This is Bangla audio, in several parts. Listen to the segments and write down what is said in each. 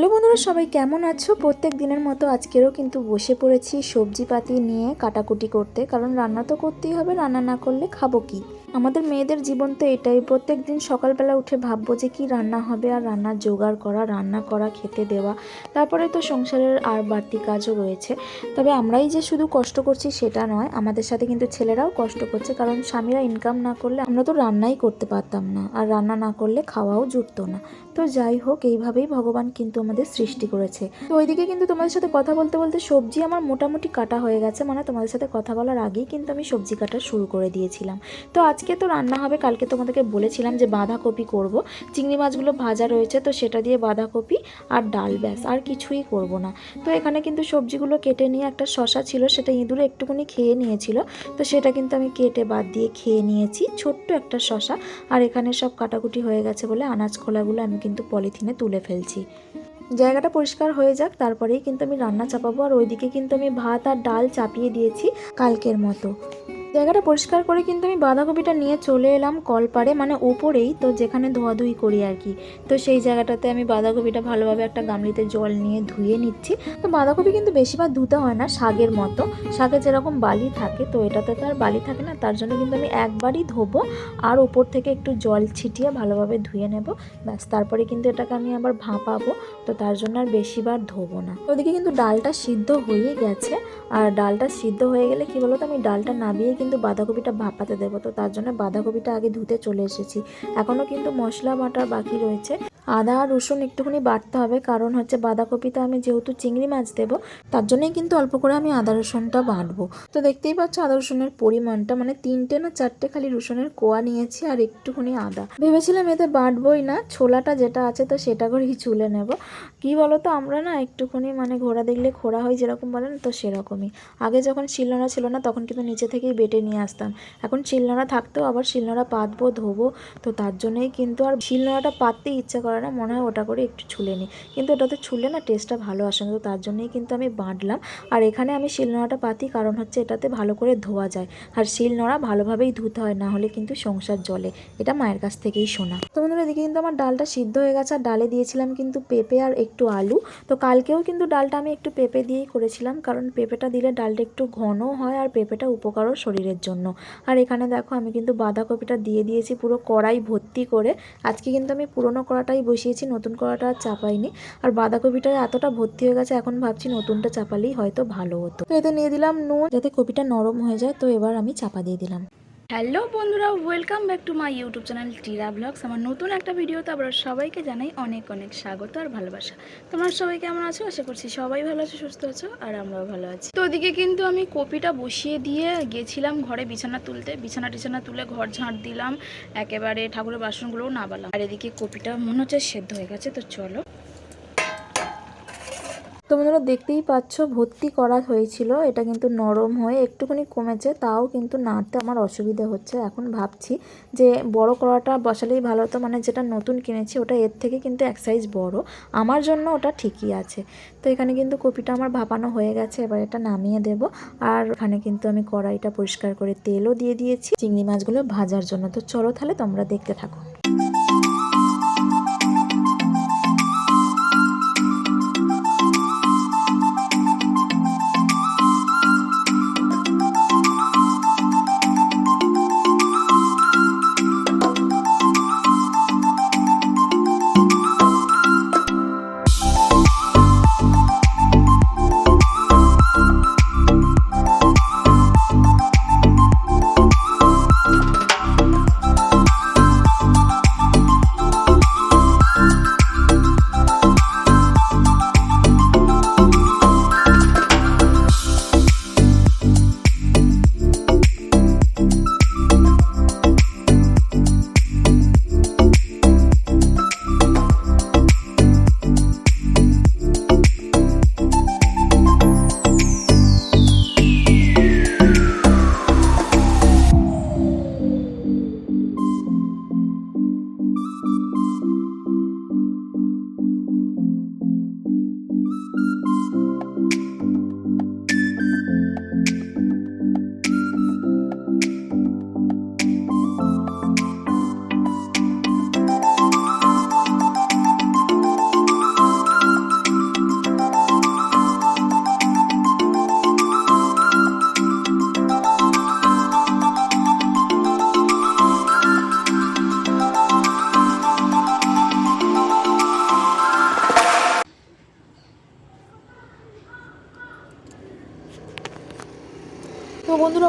হ্যালো বন্ধুরা, সবাই কেমন আছো? প্রত্যেক দিনের মতো আজকেরও কিন্তু বসে পড়েছি সবজি পাতি নিয়ে কাটাকুটি করতে। কারণ রান্না তো করতেই হবে, রান্না না করলে খাব কি? আমাদের মেয়েদের জীবন তো এটাই প্রত্যেক দিন সকালবেলা উঠে ভাববো যে কি রান্না হবে আর রান্নার জোগাড় করা, রান্না করা, খেতে দেওয়া। তারপরে তো সংসারের আর বাড়তি কাজও রয়েছে। তবে আমরাই যে শুধু কষ্ট করছি সেটা নয়, আমাদের সাথে কিন্তু ছেলেরাও কষ্ট করছে, কারণ স্বামীরা ইনকাম না করলে আমরা তো রান্নাই করতে পারতাম না, আর রান্না না করলে খাওয়াও জুটতো না। তো যাই হোক, এইভাবেই ভগবান কিন্তু আমাদের সৃষ্টি করেছে। তো ওইদিকে কিন্তু তোমাদের সাথে কথা বলতে বলতে সবজি আমার মোটামুটি কাটা হয়ে গেছে মানে তোমাদের সাথে কথা বলার আগেই কিন্তু আমি সবজি কাটা শুরু করে দিয়েছিলাম। তো আজকে তো রান্না হবে, কালকে তোমাদেরকে বলেছিলাম যে বাঁধাকপি করব। চিংড়ি মাছগুলো ভাজা রয়েছে, তো সেটা দিয়ে বাঁধাকপি আর ডাল ব্যাস, আর কিছুই করব না। তো এখানে কিন্তু সবজিগুলো কেটে নিয়ে একটা শশা ছিল, সেটা ইঁদুরে একটুখানি খেয়ে নিয়েছিল। তো সেটা কিন্তু আমি কেটে বাদ দিয়ে খেয়ে নিয়েছি, ছোট্ট একটা শশা। আর এখানে সব কাটাকুটি হয়ে গেছে বলে আনাজ খোলাগুলো আমি কিন্তু পলিথিনে তুলে ফেলছি। জায়গাটা পরিষ্কার হয়ে যাক, তারপরেই কিন্তু আমি রান্না চাপাবো। আর ওইদিকে কিন্তু আমি ভাত আর ডাল চাপিয়ে দিয়েছি কালকের মতো। জায়গাটা পরিষ্কার করে কিন্তু আমি বাঁধাকপিটা নিয়ে চলে এলাম কলপাড়ে মানে ওপরেই, তো যেখানে ধোয়াধুয়ি করি আর কি। তো সেই জায়গাটাতে আমি বাঁধাকপিটা ভালোভাবে একটা গামলিতে জল নিয়ে ধুয়ে নিচ্ছি। তো বাঁধাকপি কিন্তু বেশিরভাগ ধুতে হয় না, শাকের মতো। শাকে যেরকম বালি থাকে, তো এটাতে তো আর বালি থাকে না, তার জন্য কিন্তু আমি একবারই ধোবো। আর ওপর থেকে একটু জল ছিটিয়ে ভালোভাবে ধুয়ে নেব। ব্যাস, তারপরে কিন্তু এটাকে আমি আবার ভাপাবো। তো তার জন্য আর বেশিবার ধোবো না। ওদিকে কিন্তু ডালটা সিদ্ধ হয়ে গেছে। আর ডালটা সিদ্ধ হয়ে গেলে কি বলতো, আমি ডালটা নামিয়ে কিন্তু বাঁধাকপিটা ভাপাতে দেবো। তো তার জন্য বাঁধাকপিটা আগে ধুতে চলে এসেছি। এখনও কিন্তু মশলা বাটার বাকি রয়েছে। আদা আর রসুন একটুখানি বাটতে হবে, কারণ হচ্ছে বাঁধাকপিতে আমি যেহেতু চিংড়ি মাছ দেবো, তার জন্যই কিন্তু অল্প করে আমি আদা রসুনটা বাটবো তো দেখতেই পাচ্ছ আদা রসুনের পরিমাণটা মানে তিনটে না চারটে খালি রসুনের কোয়া নিয়েছি আর একটুখানি আদা। ভেবেছিলাম এতে বাটবই না, ছোলাটা যেটা আছে তো সেটা করেই চুলে নেব। কি বলো তো আমরা না একটুখানি মানে ঘোড়া দেখলে খোড়া হয় যেরকম বলেন তো সেরকমই। আগে যখন শিলনোড়া ছিল না, তখন কিন্তু নিচে থেকেই বেটে নিয়ে আসতাম। এখন শিলনোড়া থাকতেও আবার শিলনোড়া পাতবো, ধোবো, তো তার জন্যই কিন্তু আর শিলনোড়াটা পাততেই ইচ্ছা না, মনে হয় ওটা করে একটু ছুলে নিই। কিন্তু ওটাতে ছুলে না টেস্টটা ভালো আসে না, তো তার জন্যই কিন্তু আমি বাঁটলাম আর এখানে আমি শিলনোড়াটা পাতি, কারণ হচ্ছে এটাতে ভালো করে ধোয়া যায়। আর শিলনোড়া ভালোভাবেই ধুতে হয়, না হলে কিন্তু সংসার জলে এটা মায়ের কাছ থেকেই শোনা। তো বন্ধুরা, এদিকে কিন্তু আমার ডালটা সিদ্ধ হয়ে গেছে, আর ডালে দিয়েছিলাম কিন্তু পেঁপে আর একটু আলু। তো কালকেও কিন্তু ডালটা আমি একটু পেঁপে দিয়েই করেছিলাম, কারণ পেঁপেটা দিলে ডালটা একটু ঘনও হয়, আর পেঁপেটা উপকারও শরীরের জন্য। আর এখানে দেখো, আমি কিন্তু বাঁধাকপিটা দিয়ে দিয়েছি, পুরো কড়াই ভর্তি করে। আজকে কিন্তু আমি পুরনো কড়াটাই বসিয়েছি, নতুন কড়াটা আর চাপাইনি। আর বাঁধাকপিটা এতটা ভর্তি হয়ে গেছে, এখন ভাবছি নতুনটা চাপালেই হয়তো ভালো হতো। তো এতে নিয়ে দিলাম নুন, যাতে কপিটা নরম হয়ে যায়, তো এবার আমি চাপা দিয়ে দিলাম। হ্যালো বন্ধুরা welcome back to my YouTube channel Tira vlogs আমার নতুন একটা ভিডিওতে আপনারা সবাইকে জানাই অনেক অনেক স্বাগত আর ভালোবাসা। তোমরা সবাই কেমন আছো? আশা করছি সবাই ভালো আছো, সুস্থ আছো, আর আমরাও ভালো আছি। তো ওদিকে কিন্তু আমি কপিটা বসিয়ে দিয়ে গেছিলাম ঘরে বিছানা তুলতে। বিছানা টিছানা তুলে ঘর ঝাঁট দিলাম। একেবারে ঠাকুরের বাসনগুলোও নাবালাম। আর এদিকে কপিটা মনে হচ্ছে সেদ্ধ হয়ে গেছে, তো চলো। তো বন্ধুরা দেখতেই পাচ্ছ, ভর্তি করা হয়েছিল। এটা কিন্তু নরম হয়ে একটুখানি কমেছে, তাও কিন্তু নাড়তে আমার অসুবিধা হচ্ছে। এখন ভাবছি যে বড় কড়াটা বসালেই ভালো হতো মানে যেটা নতুন কিনেছি ওটা এর থেকে কিন্তু এক সাইজ বড়। আমার জন্য ওটা ঠিকই আছে। তো এখানে কিন্তু কপিটা আমার ভাপানো হয়ে গেছে, এবার এটা নামিয়ে দেব। আর এখানে কিন্তু আমি কড়াইটা পরিষ্কার করে তেলও দিয়ে দিয়েছি, চিংড়ি মাছগুলো ভাজার জন্য। তো চলো তাহলে তোমরা দেখতে থাকো।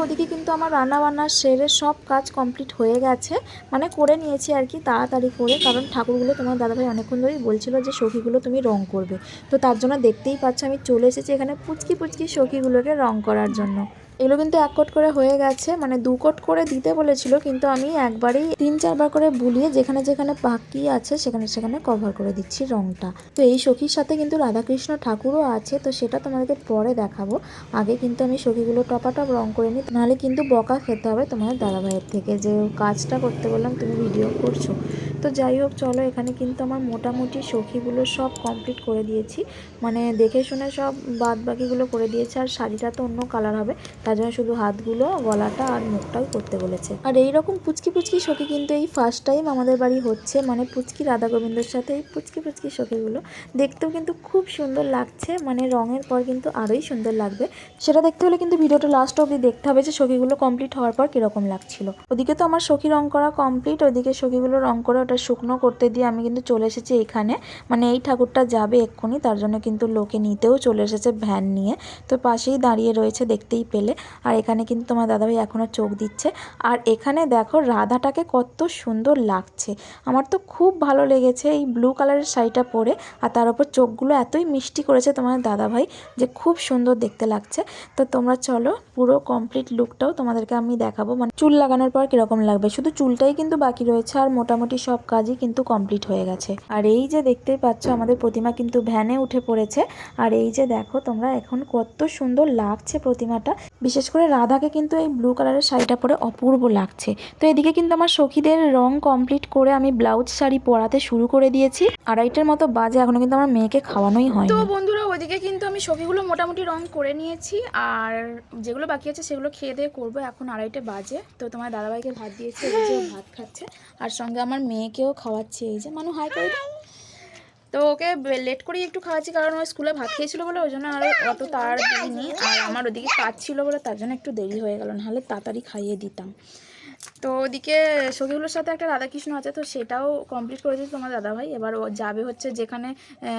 ওদিকে কিন্তু আমার রান্না বান্না সেরে সব কাজ কমপ্লিট হয়ে গেছে। মানে করে নিয়েছি আর কি তাড়াতাড়ি করে, কারণ ঠাকুরগুলো তোমার দাদাভাই অনেকক্ষণ ধরেই বলছিল যে সখীগুলো তুমি রং করবে। তো তার জন্য দেখতেই পাচ্ছ আমি চলে এসেছি এখানে পুচকি পুচকি সখীগুলোকে রং করার জন্য। এগুলো কিন্তু এক কোট করে হয়ে গেছে মানে দু কোট করে দিতে বলেছিল, কিন্তু আমি একবারেই তিন চারবার করে বুলিয়ে যেখানে যেখানে বাকি আছে সেখানে সেখানে কভার করে দিচ্ছি রংটা। তো এই সখীর সাথে কিন্তু রাধাকৃষ্ণ ঠাকুরও আছে, তো সেটা তোমাদেরকে পরে দেখাবো। আগে কিন্তু আমি সখীগুলো টপাটপ রং করে নিই, নাহলে কিন্তু বকা খেতে হবে তোমার দাদাভাইয়ের থেকে যে কাজটা করতে বললাম, তুমি ভিডিও করছ। তো যাই হোক, চলো এখানে কিন্তু আমার মোটামুটি সখীগুলো সব কমপ্লিট করে দিয়েছি। মানে দেখে শুনে সব বাদ বাকিগুলো করে দিয়েছে, আর শাড়িটা তো অন্য কালার হবে। তার জন্য শুধু হাতগুলো, গলাটা আর মুখটাই করতে বলেছে। আর এই রকম পুচকি পুচকি সখী কিন্তু এই ফার্স্ট টাইম আমাদের বাড়ি হচ্ছে। মানে পুচকি রাধা গোবিন্দর সাথে এই পুচকি পুচকি সখীগুলো। দেখতেও কিন্তু খুব সুন্দর লাগছে। মানে রঙের পর কিন্তু আরোই সুন্দর লাগবে। সেটা দেখতে হলে কিন্তু ভিডিওটা লাস্ট অবধি দেখতে হবে যে সখীগুলো কমপ্লিট হওয়ার পর কীরকম লাগছিল। ওদিকে তো আমার সখী রং করা কমপ্লিট ওইদিকে সখীগুলো রং করে ওটা শুকনো করতে দিয়ে আমি কিন্তু চলে এসেছি এখানে। মানে এই ঠাকুরটা যাবে এক্ষুনি, তার জন্য কিন্তু লোকে নিতেও চলে এসেছে ভ্যান নিয়ে। তো পাশেই দাঁড়িয়ে রয়েছে দেখতেই পেলে। আর এখানে কিন্তু তোমার দাদাভাই এখনও চোখ দিচ্ছে। আর এখানে দেখো রাধাটাকে কত সুন্দর লাগছে। আমার তো খুব ভালো লেগেছে এই ব্লু কালারের শাড়িটা পরে। আর তার উপর চোখগুলো এতই মিষ্টি করেছে তোমার দাদাভাই যে খুব সুন্দর দেখতে লাগছে। তো তোমরা চলো, পুরো কমপ্লিট লুকটাও তোমাদেরকে আমি দেখাবো। মানে চুল লাগানোর পর কীরকম লাগবে? শুধু চুলটাই কিন্তু বাকি রয়েছে। আর মোটামুটি সব কাজই কিন্তু কমপ্লিট হয়ে গেছে। আর এই যে দেখতেই পাচ্ছ, আমাদের প্রতিমা কিন্তু ভ্যানে উঠে পড়েছে। আর এই যে দেখো, তোমরা এখন কত সুন্দর লাগছে প্রতিমাটা। বিশেষ করে রাধাকে কিন্তু এই ব্লু কালারের শাড়িটা পরে অপূর্ব লাগছে। তো এদিকে কিন্তু আমার সখীদের রং কমপ্লিট করে আমি ব্লাউজ শাড়ি পরাতে শুরু করে দিয়েছি। আড়াইটার মতো বাজে, এখনও কিন্তু আমার মেয়েকে খাওয়ানোই হয় তো বন্ধুরা ওইদিকে কিন্তু আমি সখীগুলো মোটামুটি রং করে নিয়েছি, আর যেগুলো বাকি আছে সেগুলো খেয়ে দিয়ে করব। এখন আড়াইটে বাজে, তো তোমার দাদাভাইকে ভাত দিয়েছে ভাত খাচ্ছে। আর সঙ্গে আমার মেয়েকেও খাওয়াচ্ছে, এই যে মানু, হাই করে তো ওকে লেট করেই একটু খাওয়াচ্ছি, কারণ ওই স্কুলে ভাত খেয়েছিল বলে, ওই জন্য আর অত তাড়াতাড়ি আর আমার ওদিকে কাজ ছিল বলে তার জন্য একটু দেরি হয়ে গেল, নাহলে তাড়াতাড়ি খাইয়ে দিতাম। তো ওদিকে সখীগুলোর সাথে একটা রাধাকৃষ্ণ আছে, তো সেটাও কমপ্লিট করে দিয়েছে তোমার দাদাভাই। এবার ও যাবে হচ্ছে যেখানে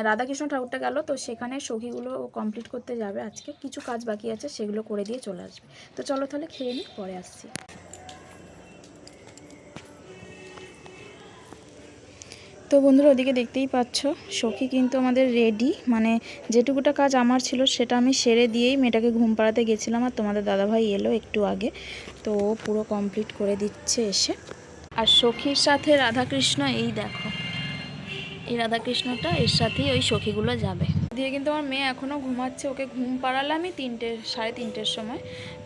রাধাকৃষ্ণ ঠাকুরটা গেল, তো সেখানে সখীগুলো কমপ্লিট করতে যাবে আজকে। কিছু কাজ বাকি আছে, সেগুলো করে দিয়ে চলে আসবে। তো চলো তাহলে খেয়ে নিই পরে আসছি। তো বন্ধুরা ওদিকে দেখতেই পাচ্ছ, সখী কিন্তু আমাদের রেডি মানে যেটুকুটা কাজ আমার ছিল সেটা আমি সেরে দিয়েই মেয়েটাকে ঘুম পাড়াতে গেছিলাম আর তোমাদের দাদাভাই এলো একটু আগে। তো পুরো কমপ্লিট করে দিচ্ছে এসে। আর সখীর সাথে রাধাকৃষ্ণ এই দেখো, এই রাধাকৃষ্ণটা এর সাথেই ওই সখীগুলো যাবে। দিয়ে কিন্তু আমার মেয়ে এখনও ঘুমাচ্ছে, ওকে ঘুম পাড়ালাম আমি তিনটে, সাড়ে তিনটের সময়।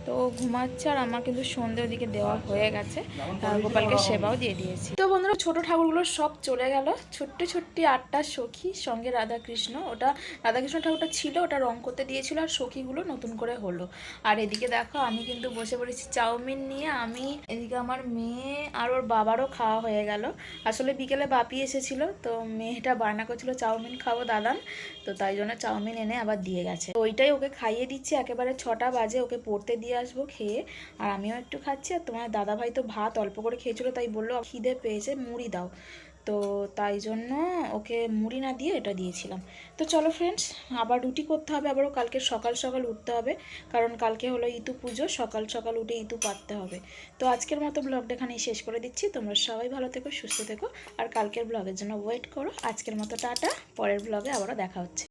তো ঘুমাচ্ছে আর আমার কিন্তু সন্ধ্যে ওদিকে দেওয়া হয়ে গেছে। গোপালকে সেবাও দিয়ে দিয়েছি। তো বন্ধুরা, ছোট ঠাকুরগুলো সব চলে গেল। ছোট্ট ছোট্টি আটটা সখী, সঙ্গে রাধাকৃষ্ণ। ওটা রাধাকৃষ্ণ ঠাকুরটা ছিল, ওটা রং করতে দিয়েছিল আর সখীগুলো নতুন করে হলো। আর এদিকে দেখো, আমি কিন্তু বসে পড়েছি চাউমিন নিয়ে। আমি, এদিকে আমার মেয়ে আর ওর বাবারও খাওয়া হয়ে গেল। আসলে বিকেলে বাপি এসেছিল, তো মেয়েটা বায়না করছিল, চাউমিন খাব দাদান। তো তাই জন্য চাউমিন এনে আবার দিয়ে গেছে। ওইটাই ওকে খাইয়ে দিচ্ছি। একেবারে ছটা বাজে ওকে পড়তে দিয়ে আসব খেয়ে, আর আমিও একটু খাচ্ছি, আর তোমার দাদা ভাই তো ভাত অল্প করে খেয়েছিল, তাই বলল, খিদে পেয়েছে, মুড়ি দাও। তো তাই জন্য ওকে মুড়ি না দিয়ে এটা দিয়েছিলাম। তো চলো ফ্রেন্ডস আবার রুটি করতে হবে, আবারও কালকে সকাল সকাল উঠতে হবে, কারণ কালকে হলো ইতু পুজো, সকাল সকাল উঠে ইতু পাততে হবে। তো আজকের মতো ব্লগটা এখানেই শেষ করে দিচ্ছি, তোমরা সবাই ভালো থেকো, সুস্থ থেকো, আর কালকের ব্লগের জন্য ওয়েট করো। আজকের মতো টাটা, পরের ব্লগে আবারও দেখা হচ্ছে।